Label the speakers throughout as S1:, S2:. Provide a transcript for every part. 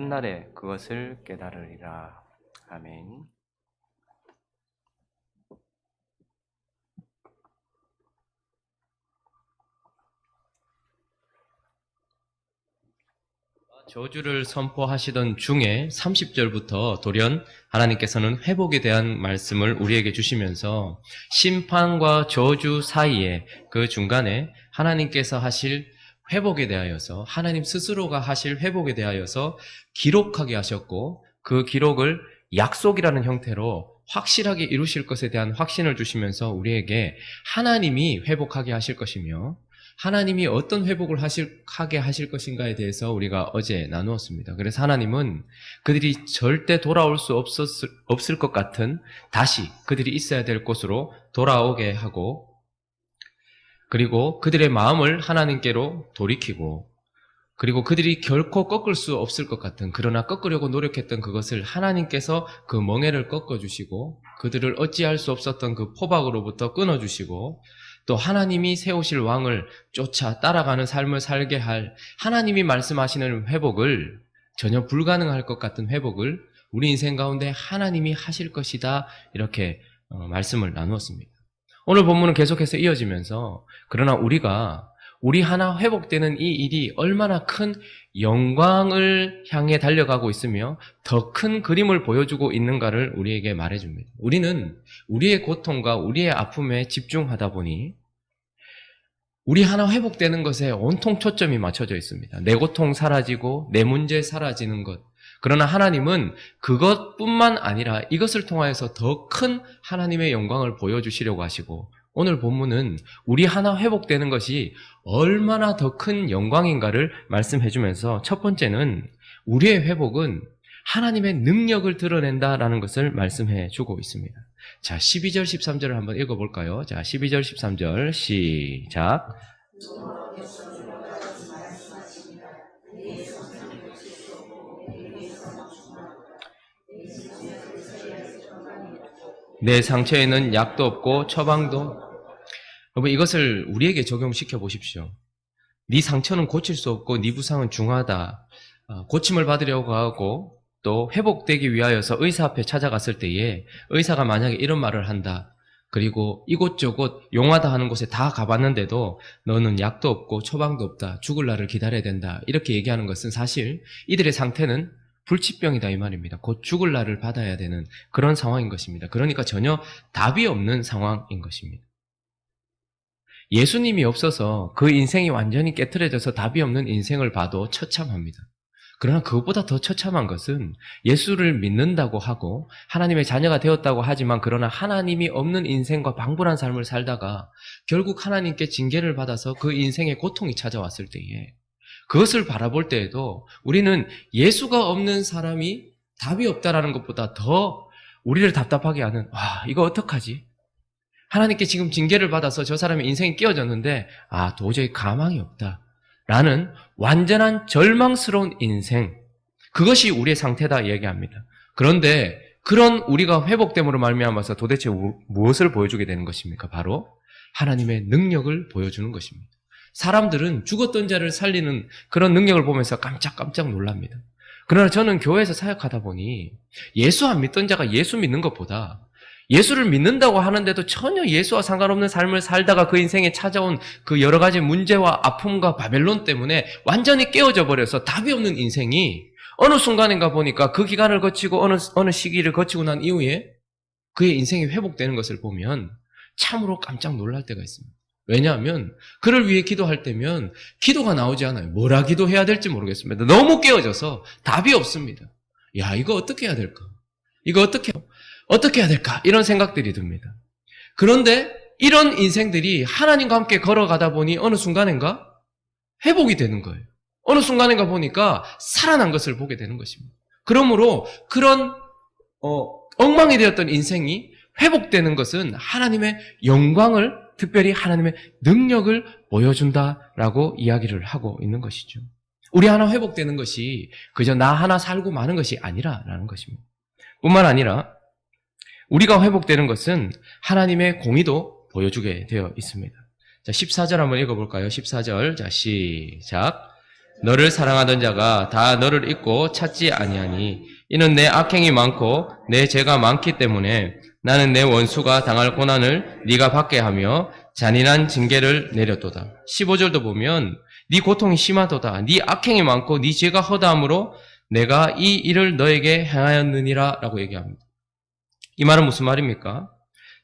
S1: 끝날에 그것을 깨달으리라. 아멘.
S2: 저주를 선포하시던 중에 30절부터 돌연 하나님께서는 회복에 대한 말씀을 우리에게 주시면서 심판과 저주 사이에 그 중간에 하나님께서 하실 회복에 대하여서 하나님 스스로가 하실 회복에 대하여서 기록하게 하셨고 그 기록을 약속이라는 형태로 확실하게 이루실 것에 대한 확신을 주시면서 우리에게 하나님이 회복하게 하실 것이며 하나님이 어떤 회복을 하실, 하게 하실 것인가에 대해서 우리가 어제 나누었습니다. 그래서 하나님은 그들이 절대 돌아올 수 없었을, 없을 것 같은 다시 그들이 있어야 될 곳으로 돌아오게 하고 그리고 그들의 마음을 하나님께로 돌이키고 그리고 그들이 결코 꺾을 수 없을 것 같은 그러나 꺾으려고 노력했던 그것을 하나님께서 그 멍해를 꺾어주시고 그들을 어찌할 수 없었던 그 포박으로부터 끊어주시고 또 하나님이 세우실 왕을 쫓아 따라가는 삶을 살게 할 하나님이 말씀하시는 회복을 전혀 불가능할 것 같은 회복을 우리 인생 가운데 하나님이 하실 것이다 이렇게 어, 말씀을 나누었습니다. 오늘 본문은 계속해서 이어지면서 그러나 우리가 우리 하나 회복되는 이 일이 얼마나 큰 영광을 향해 달려가고 있으며 더 큰 그림을 보여주고 있는가를 우리에게 말해줍니다. 우리는 우리의 고통과 우리의 아픔에 집중하다 보니 우리 하나 회복되는 것에 온통 초점이 맞춰져 있습니다. 내 고통 사라지고 내 문제 사라지는 것. 그러나 하나님은 그것뿐만 아니라 이것을 통하여서 더 큰 하나님의 영광을 보여주시려고 하시고 오늘 본문은 우리 하나 회복되는 것이 얼마나 더 큰 영광인가를 말씀해 주면서 첫 번째는 우리의 회복은 하나님의 능력을 드러낸다라는 것을 말씀해 주고 있습니다. 자, 12절, 13절을 한번 읽어 볼까요? 자, 12절, 13절, 시작. 내 상처에는 약도 없고 처방도 여러분 이것을 우리에게 적용시켜 보십시오. 네 상처는 고칠 수 없고 네 부상은 중하다. 어, 고침을 받으려고 하고 또 회복되기 위하여서 의사 앞에 찾아갔을 때에 의사가 만약에 이런 말을 한다. 그리고 이곳저곳 용하다 하는 곳에 다 가봤는데도 너는 약도 없고 처방도 없다. 죽을 날을 기다려야 된다. 이렇게 얘기하는 것은 사실 이들의 상태는 불치병이다 이 말입니다. 곧 죽을 날을 받아야 되는 그런 상황인 것입니다. 그러니까 전혀 답이 없는 상황인 것입니다. 예수님이 없어서 그 인생이 완전히 깨트려져서 답이 없는 인생을 봐도 처참합니다. 그러나 그것보다 더 처참한 것은 예수를 믿는다고 하고 하나님의 자녀가 되었다고 하지만 그러나 하나님이 없는 인생과 방불한 삶을 살다가 결국 하나님께 징계를 받아서 그 인생의 고통이 찾아왔을 때에 그것을 바라볼 때에도 우리는 예수가 없는 사람이 답이 없다라는 것보다 더 우리를 답답하게 하는 와 이거 어떡하지? 하나님께 지금 징계를 받아서 저 사람의 인생이 깨어졌는데 아 도저히 가망이 없다. 라는 완전한 절망스러운 인생 그것이 우리의 상태다 이야기합니다. 그런데 그런 우리가 회복됨으로 말미암아서 도대체 무엇을 보여주게 되는 것입니까? 바로 하나님의 능력을 보여주는 것입니다. 사람들은 죽었던 자를 살리는 그런 능력을 보면서 깜짝깜짝 놀랍니다. 그러나 저는 교회에서 사역하다 보니 예수 안 믿던 자가 예수 믿는 것보다 예수를 믿는다고 하는데도 전혀 예수와 상관없는 삶을 살다가 그 인생에 찾아온 그 여러 가지 문제와 아픔과 바벨론 때문에 완전히 깨어져 버려서 답이 없는 인생이 어느 순간인가 보니까 그 기간을 거치고 어느, 어느 시기를 거치고 난 이후에 그의 인생이 회복되는 것을 보면 참으로 깜짝 놀랄 때가 있습니다. 왜냐하면 그를 위해 기도할 때면 기도가 나오지 않아요. 뭐라 기도해야 될지 모르겠습니다. 너무 깨어져서 답이 없습니다. 야, 이거 어떻게 해야 될까? 이거 어떻게, 어떻게 해야 될까? 이런 생각들이 듭니다. 그런데 이런 인생들이 하나님과 함께 걸어가다 보니 어느 순간인가 회복이 되는 거예요. 어느 순간인가 보니까 살아난 것을 보게 되는 것입니다. 그러므로 그런 어, 엉망이 되었던 인생이 회복되는 것은 하나님의 영광을 특별히 하나님의 능력을 보여준다라고 이야기를 하고 있는 것이죠. 우리 하나 회복되는 것이 그저 나 하나 살고 마는 것이 아니라라는 것입니다. 뿐만 아니라 우리가 회복되는 것은 하나님의 공의도 보여주게 되어 있습니다. 자, 14절 한번 읽어볼까요? 14절. 자, 시작. 너를 사랑하던 자가 다 너를 잊고 찾지 아니하니 이는 내 악행이 많고 내 죄가 많기 때문에 나는 내 원수가 당할 고난을 네가 받게 하며 잔인한 징계를 내렸도다. 15절도 보면 네 고통이 심하도다. 네 악행이 많고 네 죄가 허다함으로 내가 이 일을 너에게 행하였느니라라고 얘기합니다. 이 말은 무슨 말입니까?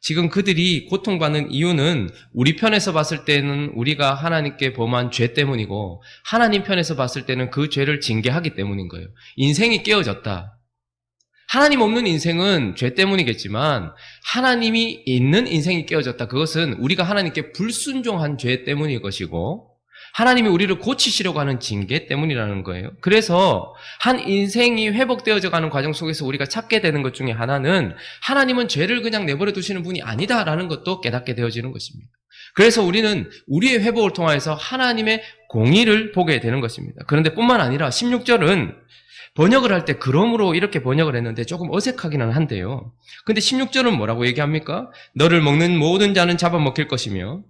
S2: 지금 그들이 고통받는 이유는 우리 편에서 봤을 때는 우리가 하나님께 범한 죄 때문이고 하나님 편에서 봤을 때는 그 죄를 징계하기 때문인 거예요. 인생이 깨어졌다. 하나님 없는 인생은 죄 때문이겠지만 하나님이 있는 인생이 깨어졌다. 그것은 우리가 하나님께 불순종한 죄 때문일 것이고 하나님이 우리를 고치시려고 하는 징계 때문이라는 거예요. 그래서 한 인생이 회복되어져 가는 과정 속에서 우리가 찾게 되는 것 중에 하나는 하나님은 죄를 그냥 내버려 두시는 분이 아니다라는 것도 깨닫게 되어지는 것입니다. 그래서 우리는 우리의 회복을 통하여서 하나님의 공의를 보게 되는 것입니다. 그런데 뿐만 아니라 16절은 번역을 할 때 그러므로 이렇게 번역을 했는데 조금 어색하기는 한데요. 근데 16절은 뭐라고 얘기합니까? 너를 먹는 모든 자는 잡아먹힐 것이며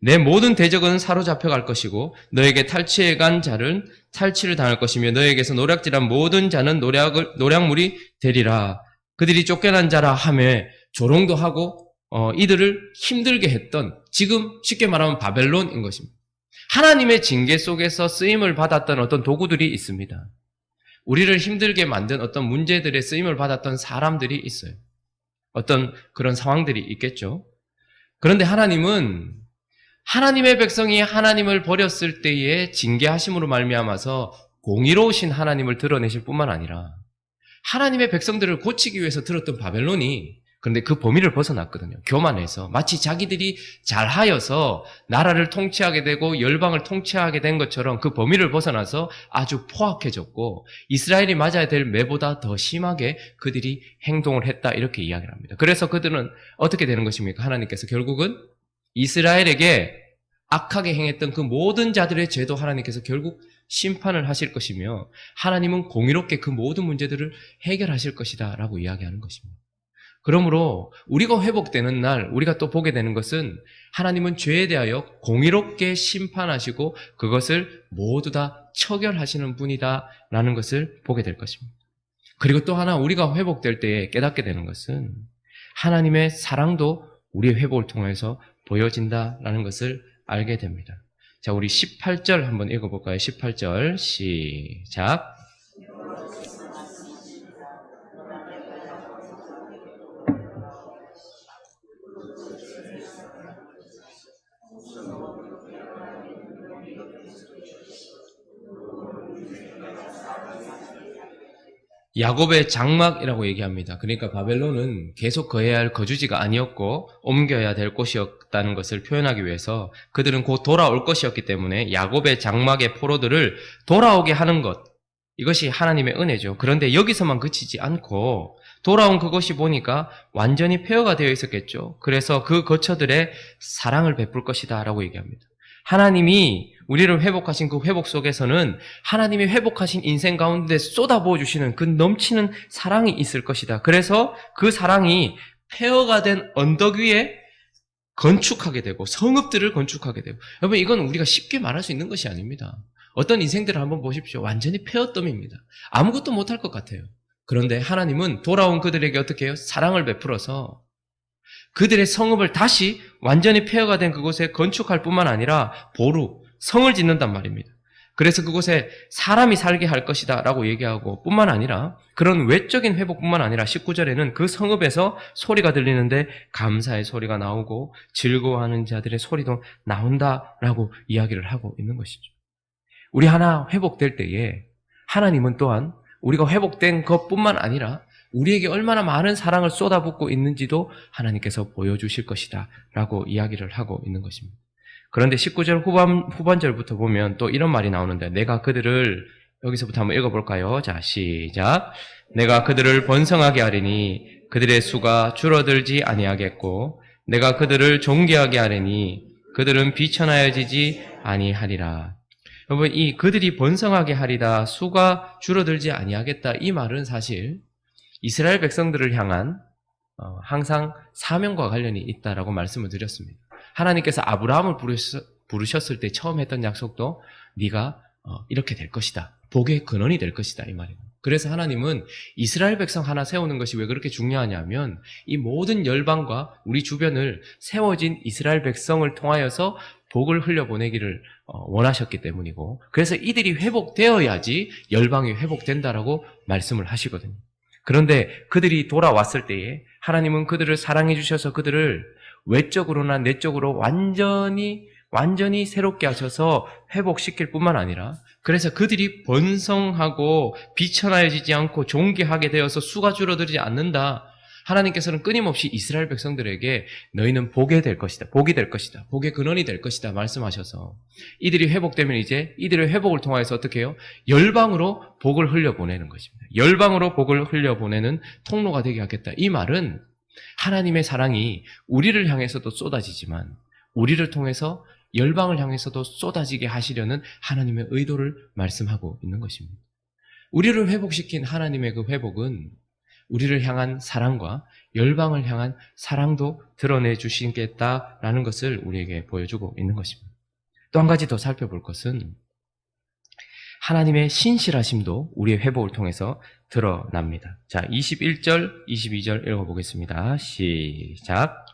S2: 내 모든 대적은 사로잡혀 갈 것이고 너에게 탈취해 간 자는 탈취를 당할 것이며 너에게서 노략질한 모든 자는 노략을 노략물이 되리라. 그들이 쫓겨난 자라 하매 조롱도 하고 어, 이들을 힘들게 했던 지금 쉽게 말하면 바벨론인 것입니다. 하나님의 징계 속에서 쓰임을 받았던 어떤 도구들이 있습니다. 우리를 힘들게 만든 어떤 문제들의 쓰임을 받았던 사람들이 있어요. 어떤 그런 상황들이 있겠죠. 그런데 하나님은 하나님의 백성이 하나님을 버렸을 때에 징계하심으로 말미암아서 공의로우신 하나님을 드러내실 뿐만 아니라 하나님의 백성들을 고치기 위해서 들었던 바벨론이 그런데 그 범위를 벗어났거든요. 교만해서 마치 자기들이 잘하여서 나라를 통치하게 되고 열방을 통치하게 된 것처럼 그 범위를 벗어나서 아주 포악해졌고 이스라엘이 맞아야 될 매보다 더 심하게 그들이 행동을 했다 이렇게 이야기를 합니다. 그래서 그들은 어떻게 되는 것입니까? 하나님께서 결국은 이스라엘에게 악하게 행했던 그 모든 자들의 죄도 하나님께서 결국 심판을 하실 것이며 하나님은 공의롭게 그 모든 문제들을 해결하실 것이다 라고 이야기하는 것입니다. 그러므로 우리가 회복되는 날 우리가 또 보게 되는 것은 하나님은 죄에 대하여 공의롭게 심판하시고 그것을 모두 다 처결하시는 분이다라는 것을 보게 될 것입니다. 그리고 또 하나 우리가 회복될 때에 깨닫게 되는 것은 하나님의 사랑도 우리의 회복을 통해서 보여진다라는 것을 알게 됩니다. 자, 우리 18절 한번 읽어볼까요? 18절 시작. 야곱의 장막이라고 얘기합니다. 그러니까 바벨론은 계속 거해야 할 거주지가 아니었고 옮겨야 될 곳이었다는 것을 표현하기 위해서 그들은 곧 돌아올 것이었기 때문에 야곱의 장막의 포로들을 돌아오게 하는 것 이것이 하나님의 은혜죠. 그런데 여기서만 그치지 않고 돌아온 그것이 보니까 완전히 폐허가 되어 있었겠죠. 그래서 그 거처들의 사랑을 베풀 것이다라고 얘기합니다. 하나님이 우리를 회복하신 그 회복 속에서는 하나님이 회복하신 인생 가운데 쏟아부어 주시는 그 넘치는 사랑이 있을 것이다. 그래서 그 사랑이 폐허가 된 언덕 위에 건축하게 되고 성읍들을 건축하게 되고 여러분 이건 우리가 쉽게 말할 수 있는 것이 아닙니다. 어떤 인생들을 한번 보십시오. 완전히 폐허덤입니다. 아무것도 못할 것 같아요. 그런데 하나님은 돌아온 그들에게 어떻게 해요? 사랑을 베풀어서 그들의 성읍을 다시 완전히 폐허가 된 그곳에 건축할 뿐만 아니라 보루, 성을 짓는단 말입니다. 그래서 그곳에 사람이 살게 할 것이다 라고 얘기하고 뿐만 아니라 그런 외적인 회복뿐만 아니라 19절에는 그 성읍에서 소리가 들리는데 감사의 소리가 나오고 즐거워하는 자들의 소리도 나온다 라고 이야기를 하고 있는 것이죠. 우리 하나 회복될 때에 하나님은 또한 우리가 회복된 것뿐만 아니라 우리에게 얼마나 많은 사랑을 쏟아붓고 있는지도 하나님께서 보여주실 것이다 라고 이야기를 하고 있는 것입니다. 그런데 19절 후반, 후반절부터 보면 또 이런 말이 나오는데 내가 그들을 여기서부터 한번 읽어볼까요? 자, 시작. 내가 그들을 번성하게 하리니 그들의 수가 줄어들지 아니하겠고 내가 그들을 존귀하게 하리니 그들은 비천하여지지 아니하리라. 여러분, 이 그들이 번성하게 하리다, 수가 줄어들지 아니하겠다, 이 말은 사실 이스라엘 백성들을 향한 어, 항상 사명과 관련이 있다라고 말씀을 드렸습니다. 하나님께서 아브라함을 부르셨, 부르셨을 때 처음 했던 약속도 네가 어, 이렇게 될 것이다. 복의 근원이 될 것이다. 이 말이에요. 그래서 하나님은 이스라엘 백성 하나 세우는 것이 왜 그렇게 중요하냐면 이 모든 열방과 우리 주변을 세워진 이스라엘 백성을 통하여서 복을 흘려보내기를 어, 원하셨기 때문이고 그래서 이들이 회복되어야지 열방이 회복된다라고 말씀을 하시거든요. 그런데 그들이 돌아왔을 때에 하나님은 그들을 사랑해 주셔서 그들을 외적으로나 내적으로 완전히 완전히 새롭게 하셔서 회복시킬 뿐만 아니라 그래서 그들이 번성하고 비천하여지지 않고 존귀하게 되어서 수가 줄어들지 않는다. 하나님께서는 끊임없이 이스라엘 백성들에게 너희는 복이 될 것이다. 복이 될 것이다. 복의 근원이 될 것이다. 말씀하셔서 이들이 회복되면 이제 이들의 회복을 통하여서 어떻게 해요? 열방으로 복을 흘려보내는 것입니다. 열방으로 복을 흘려보내는 통로가 되게 하겠다. 이 말은 하나님의 사랑이 우리를 향해서도 쏟아지지만 우리를 통해서 열방을 향해서도 쏟아지게 하시려는 하나님의 의도를 말씀하고 있는 것입니다. 우리를 회복시킨 하나님의 그 회복은 우리를 향한 사랑과 열방을 향한 사랑도 드러내 주시겠다라는 것을 우리에게 보여주고 있는 것입니다. 또 한 가지 더 살펴볼 것은 하나님의 신실하심도 우리의 회복을 통해서 드러납니다. 자, 21절, 22절 읽어보겠습니다. 시작.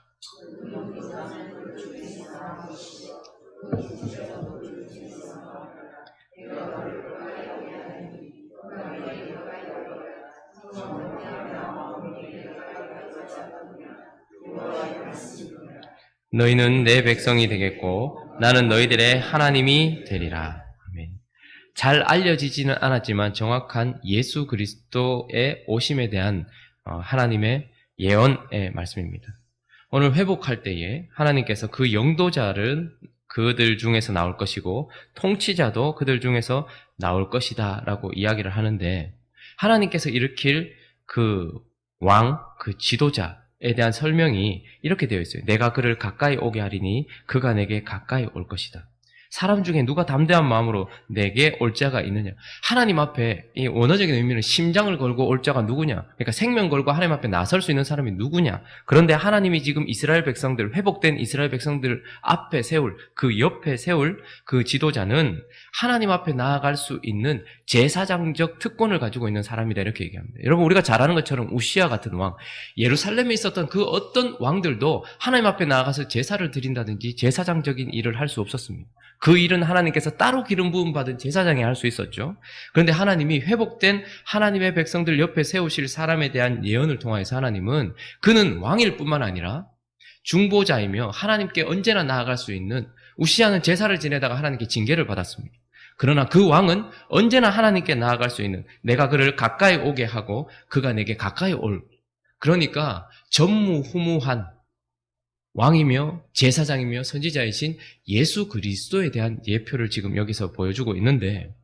S2: 너희는 내 백성이 되겠고 나는 너희들의 하나님이 되리라. 잘 알려지지는 않았지만 정확한 예수 그리스도의 오심에 대한 어, 하나님의 예언의 말씀입니다. 오늘 회복할 때에 하나님께서 그 영도자를 그들 중에서 나올 것이고 통치자도 그들 중에서 나올 것이다라고 이야기를 하는데 하나님께서 일으킬 그 왕, 그 지도자에 대한 설명이 이렇게 되어 있어요. 내가 그를 가까이 오게 하리니 그가 내게 가까이 올 것이다. 사람 중에 누가 담대한 마음으로 내게 올 자가 있느냐? 하나님 앞에 이 원어적인 의미는 심장을 걸고 올 자가 누구냐? 그러니까 생명 걸고 하나님 앞에 나설 수 있는 사람이 누구냐? 그런데 하나님이 지금 이스라엘 백성들 회복된 이스라엘 백성들 앞에 세울 그 옆에 세울 그 지도자는 하나님 앞에 나아갈 수 있는 제사장적 특권을 가지고 있는 사람이다 이렇게 얘기합니다. 여러분 우리가 잘 아는 것처럼 우시아 같은 왕, 예루살렘에 있었던 그 어떤 왕들도 하나님 앞에 나아가서 제사를 드린다든지 제사장적인 일을 할 수 없었습니다. 그 일은 하나님께서 따로 기름 부음 받은 제사장이 할 수 있었죠. 그런데 하나님이 회복된 하나님의 백성들 옆에 세우실 사람에 대한 예언을 통하여서 하나님은 그는 왕일 뿐만 아니라 중보자이며 하나님께 언제나 나아갈 수 있는 우시아는 제사를 지내다가 하나님께 징계를 받았습니다. 그러나 그 왕은 언제나 하나님께 나아갈 수 있는 내가 그를 가까이 오게 하고 그가 내게 가까이 올 그러니까 전무후무한 왕이며 제사장이며 선지자이신 예수 그리스도에 대한 예표를 지금 여기서 보여주고 있는데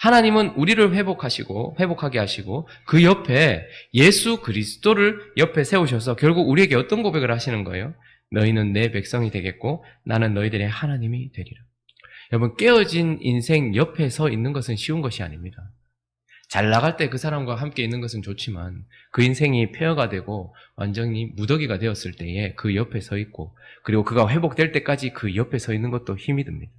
S2: 하나님은 우리를 회복하시고 회복하게 하시고 그 옆에 예수 그리스도를 옆에 세우셔서 결국 우리에게 어떤 고백을 하시는 거예요? 너희는 내 백성이 되겠고 나는 너희들의 하나님이 되리라. 여러분 깨어진 인생 옆에 서 있는 것은 쉬운 것이 아닙니다. 잘 나갈 때 그 사람과 함께 있는 것은 좋지만 그 인생이 폐허가 되고 완전히 무더기가 되었을 때에 그 옆에 서 있고 그리고 그가 회복될 때까지 그 옆에 서 있는 것도 힘이 듭니다.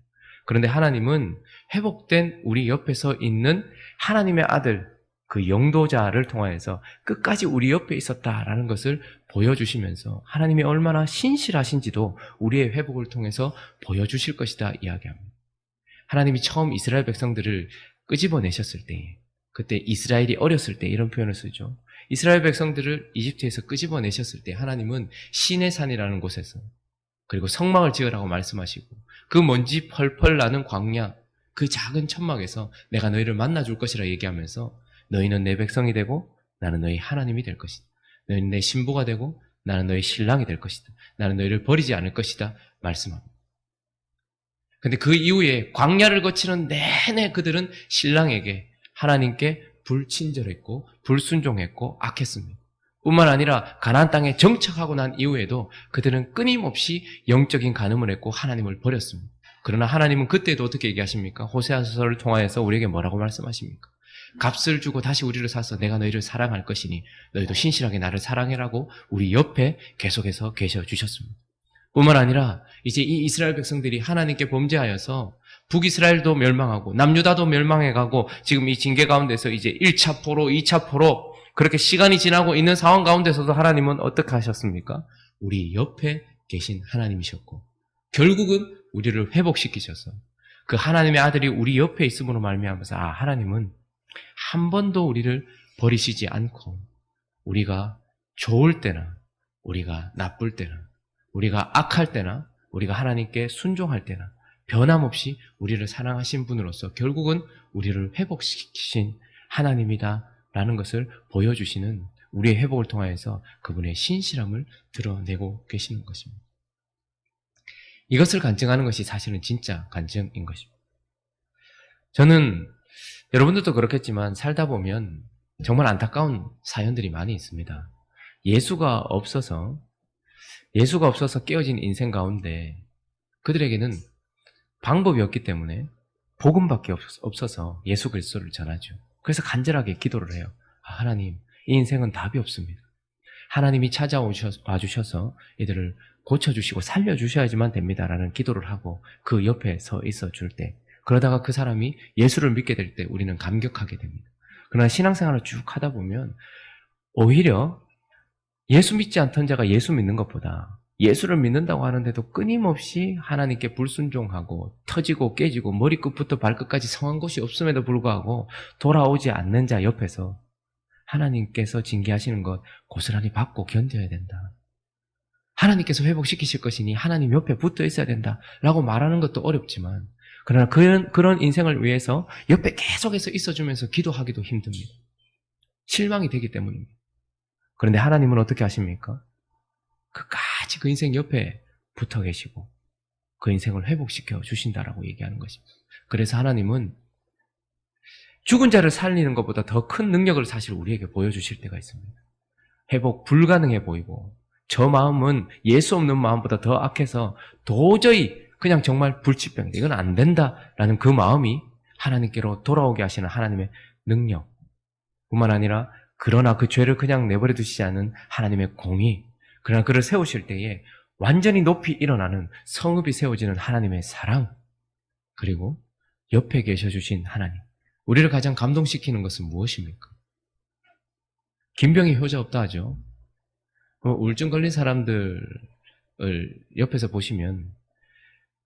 S2: 그런데 하나님은 회복된 우리 옆에 서 있는 하나님의 아들 그 영도자를 통하여서 끝까지 우리 옆에 있었다라는 것을 보여주시면서 하나님이 얼마나 신실하신지도 우리의 회복을 통해서 보여주실 것이다 이야기합니다. 하나님이 처음 이스라엘 백성들을 끄집어내셨을 때에 그때 이스라엘이 어렸을 때 이런 표현을 쓰죠. 이스라엘 백성들을 이집트에서 끄집어내셨을 때 하나님은 신의 산이라는 곳에서 그리고 성막을 지으라고 말씀하시고 그 먼지 펄펄 나는 광야 그 작은 천막에서 내가 너희를 만나줄 것이라 얘기하면서 너희는 내 백성이 되고 나는 너희 하나님이 될 것이다. 너희는 내 신부가 되고 나는 너희 신랑이 될 것이다. 나는 너희를 버리지 않을 것이다. 말씀합니다. 근데 그 이후에 광야를 거치는 내내 그들은 신랑에게 하나님께 불친절했고 불순종했고 악했습니다. 뿐만 아니라 가나안 땅에 정착하고 난 이후에도 그들은 끊임없이 영적인 간음을 했고 하나님을 버렸습니다. 그러나 하나님은 그때도 어떻게 얘기하십니까? 호세아서를 통하여서 우리에게 뭐라고 말씀하십니까? 값을 주고 다시 우리를 사서 내가 너희를 사랑할 것이니 너희도 신실하게 나를 사랑해라고 우리 옆에 계속해서 계셔 주셨습니다. 뿐만 아니라 이제 이 이스라엘 백성들이 하나님께 범죄하여서 북이스라엘도 멸망하고 남유다도 멸망해가고 지금 이 징계 가운데서 이제 1차 포로, 2차 포로 그렇게 시간이 지나고 있는 상황 가운데서도 하나님은 어떻게 하셨습니까? 우리 옆에 계신 하나님이셨고 결국은 우리를 회복시키셔서 그 하나님의 아들이 우리 옆에 있음으로 말미암아서 아 하나님은 한 번도 우리를 버리시지 않고 우리가 좋을 때나 우리가 나쁠 때나 우리가 악할 때나 우리가 하나님께 순종할 때나 변함없이 우리를 사랑하신 분으로서 결국은 우리를 회복시키신 하나님이다라는 것을 보여주시는 우리의 회복을 통하여서 그분의 신실함을 드러내고 계시는 것입니다. 이것을 간증하는 것이 사실은 진짜 간증인 것입니다. 저는 여러분들도 그렇겠지만 살다 보면 정말 안타까운 사연들이 많이 있습니다. 예수가 없어서 예수가 없어서 깨어진 인생 가운데 그들에게는 방법이 없기 때문에 복음밖에 없- 없어서 예수 그리스도를 전하죠. 그래서 간절하게 기도를 해요. 아, 하나님, 이 인생은 답이 없습니다. 하나님이 찾아와 주셔서 이들을 고쳐주시고 살려주셔야지만 됩니다라는 기도를 하고 그 옆에 서 있어 줄 때, 그러다가 그 사람이 예수를 믿게 될 때 우리는 감격하게 됩니다. 그러나 신앙생활을 쭉 하다 보면 오히려 예수 믿지 않던 자가 예수 믿는 것보다 예수를 믿는다고 하는데도 끊임없이 하나님께 불순종하고 터지고 깨지고 머리끝부터 발끝까지 성한 곳이 없음에도 불구하고 돌아오지 않는 자 옆에서 하나님께서 징계하시는 것 고스란히 받고 견뎌야 된다. 하나님께서 회복시키실 것이니 하나님 옆에 붙어 있어야 된다. 라고 말하는 것도 어렵지만, 그러나 그런, 그런 인생을 위해서 옆에 계속해서 있어주면서 기도하기도 힘듭니다. 실망이 되기 때문입니다. 그런데 하나님은 어떻게 하십니까? 끝까 지그 인생 옆에 붙어 계시고, 그 인생을 회복시켜 주신다라고 얘기하는 것입니다. 그래서 하나님은 죽은 자를 살리는 것보다 더 큰 능력을 사실 우리에게 보여주실 때가 있습니다. 회복 불가능해 보이고, 저 마음은 예수 없는 마음보다 더 악해서 도저히 그냥 정말 불치병, 이건 안 된다라는 그 마음이 하나님께로 돌아오게 하시는 하나님의 능력. 뿐만 아니라, 그러나 그 죄를 그냥 내버려 두시지 않은 하나님의 공의. 그러나 그를 세우실 때에 완전히 높이 일어나는 성읍이 세워지는 하나님의 사랑. 그리고 옆에 계셔 주신 하나님. 우리를 가장 감동시키는 것은 무엇입니까? 김병이 효자 없다 하죠. 그 우울증 걸린 사람들을 옆에서 보시면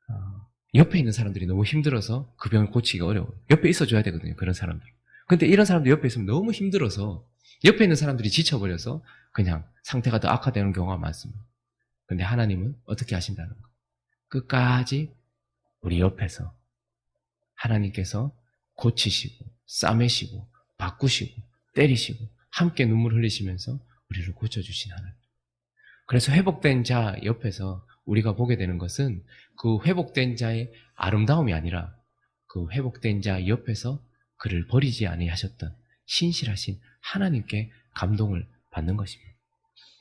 S2: 어, 옆에 있는 사람들이 너무 힘들어서 그 병을 고치기가 어려워요. 옆에 있어줘야 되거든요. 그런 사람들. 근데 이런 사람들 옆에 있으면 너무 힘들어서 옆에 있는 사람들이 지쳐버려서 그냥 상태가 더 악화되는 경우가 많습니다. 근데 하나님은 어떻게 하신다는 거? 끝까지 우리 옆에서 하나님께서 고치시고 싸매시고 바꾸시고 때리시고 함께 눈물 흘리시면서 우리를 고쳐주신 하나님. 그래서 회복된 자 옆에서 우리가 보게 되는 것은 그 회복된 자의 아름다움이 아니라 그 회복된 자 옆에서 그를 버리지 아니하셨던 신실하신 하나님께 감동을 받는 것입니다.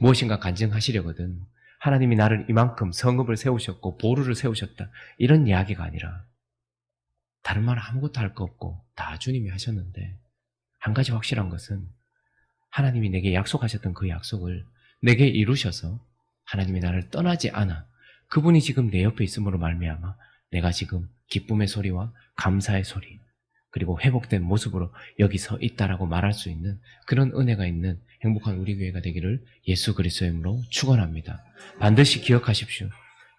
S2: 무엇인가 간증하시려거든 하나님이 나를 이만큼 성읍을 세우셨고 보루를 세우셨다 이런 이야기가 아니라 다른 말 아무것도 할 거 없고 다 주님이 하셨는데 한 가지 확실한 것은 하나님이 내게 약속하셨던 그 약속을 내게 이루셔서 하나님이 나를 떠나지 않아 그분이 지금 내 옆에 있음으로 말미암아 내가 지금 기쁨의 소리와 감사의 소리 그리고 회복된 모습으로 여기 서 있다라고 말할 수 있는 그런 은혜가 있는 행복한 우리 교회가 되기를 예수 그리스도의 이름으로 축원합니다. 반드시 기억하십시오.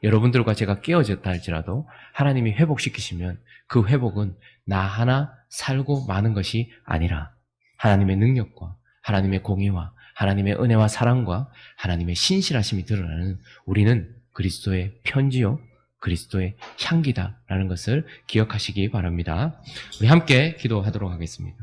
S2: 여러분들과 제가 깨어졌다 할지라도 하나님이 회복시키시면 그 회복은 나 하나 살고 마는 것이 아니라 하나님의 능력과 하나님의 공의와 하나님의 은혜와 사랑과 하나님의 신실하심이 드러나는 우리는 그리스도의 편지요 그리스도의 향기다라는 것을 기억하시기 바랍니다. 우리 함께 기도하도록 하겠습니다.